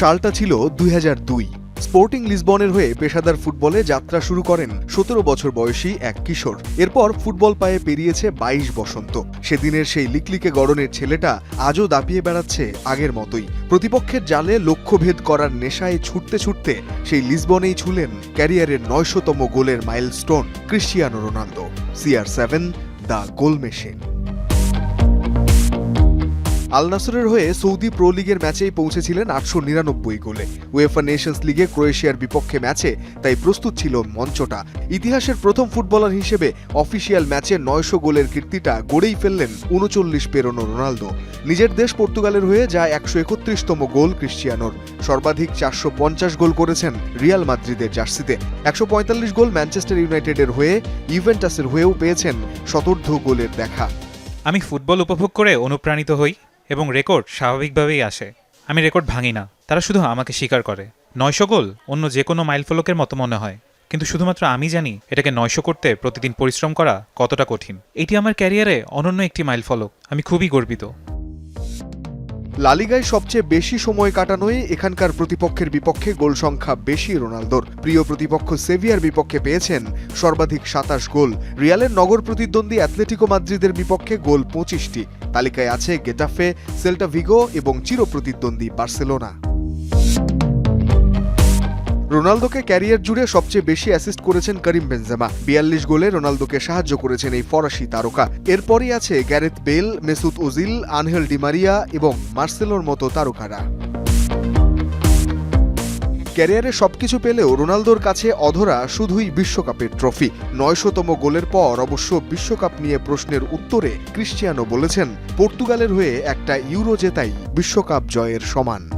সালটা ছিল দুই হাজার দুই। স্পোর্টিং লিসবনের হয়ে পেশাদার ফুটবলে যাত্রা শুরু করেন সতেরো বছর বয়সী এক কিশোর। এরপর ফুটবল পায়ে পেরিয়েছে বাইশ বসন্ত। সেদিনের সেই লিকলিকে গড়নের ছেলেটা আজও দাপিয়ে বেড়াচ্ছে আগের মতোই। প্রতিপক্ষের জালে লক্ষ্যভেদ করার নেশায় ছুটতে ছুটতে সেই লিসবনেই ছুলেন ক্যারিয়ারের নয়শতম গোলের milestone Cristiano Ronaldo. CR seven the goal machine Al নাসরের হয়ে সৌদি প্রো লিগের ম্যাচেই পৌঁছেছিলেন আটশো নিরানব্বই গোলে। উয়েফা নেশনস লিগে ক্রোয়েশিয়ার বিপক্ষে ম্যাচে তাই প্রস্তুত ছিল মঞ্চটা। ইতিহাসের প্রথম ফুটবলার হিসেবে অফিসিয়াল ম্যাচে নয়শো গোলের কীর্তিটা গড়েই ফেললেন উনচল্লিশ পেরোনো রোনালদো। নিজের দেশ পর্তুগালের হয়ে যা একশো একত্রিশতম গোল ক্রিশ্চিয়ানোর। সর্বাধিক চারশো পঞ্চাশ গোল করেছেন রিয়াল মাদ্রিদের জার্সিতে। একশো পঁয়তাল্লিশ গোল ম্যানচেস্টার ইউনাইটেডের হয়ে ইভেন্টাসের হয়েও পেয়েছেন শতর্ধ গোলের দেখা। আমি ফুটবল উপভোগ করে অনুপ্রাণিত হই। এবং রেকর্ড স্বাভাবিকভাবেই আসে। আমি রেকর্ড ভাঙি না। তারা শুধু আমাকে স্বীকার করে। নয়শো গোল অন্য যে কোনো মাইলফলকের মতো মনে হয়। কিন্তু শুধুমাত্র আমি জানি, এটাকে নয়শো করতে প্রতিদিন পরিশ্রম করা কতটা কঠিন। এটি আমার ক্যারিয়ারে অনন্য একটি মাইলফলক আমি খুবই গর্বিত। লালিগায় সবচেয়ে বেশি সময় কাটানোই এখানকার প্রতিপক্ষের বিপক্ষে গোল সংখ্যা বেশি রোনালদোর। প্রিয় প্রতিপক্ষ সেভিয়ার বিপক্ষে পেয়েছেন সর্বাধিক সাতাশ গোল। রিয়ালের নগর প্রতিদ্বন্দ্বী অ্যাথলেটিকো মাদ্রিদের বিপক্ষে গোল পঁচিশটি। তালিকায় আছে গেটাফে সেল্টাভিগো এবং চিরপ্রতিদ্বন্দ্বী বার্সেলোনা। রোনালদোকে ক্যারিয়ার জুড়ে সবচেয়ে বেশি অ্যাসিস্ট করেছেন করিম বেনজেমা। বিয়াল্লিশ গোলে রোনালদোকে সাহায্য করেছেন এই ফরাসি তারকা। এরপরই আছে Gareth Bale Mesut Ozil, Angel Di Maria এবং মার্সেলোর মতো তারকারা। ক্যারিয়ারে সবকিছু পেলেও রোনালদোর কাছে অধরা শুধুই বিশ্বকাপের ট্রফি। নয়শতম গোলের পর অবশ্য বিশ্বকাপ নিয়ে প্রশ্নের উত্তরে ক্রিশ্চিয়ানো বলেছেন, পর্তুগালের হয়ে একটা ইউরো জেতাই বিশ্বকাপ জয়ের সমান।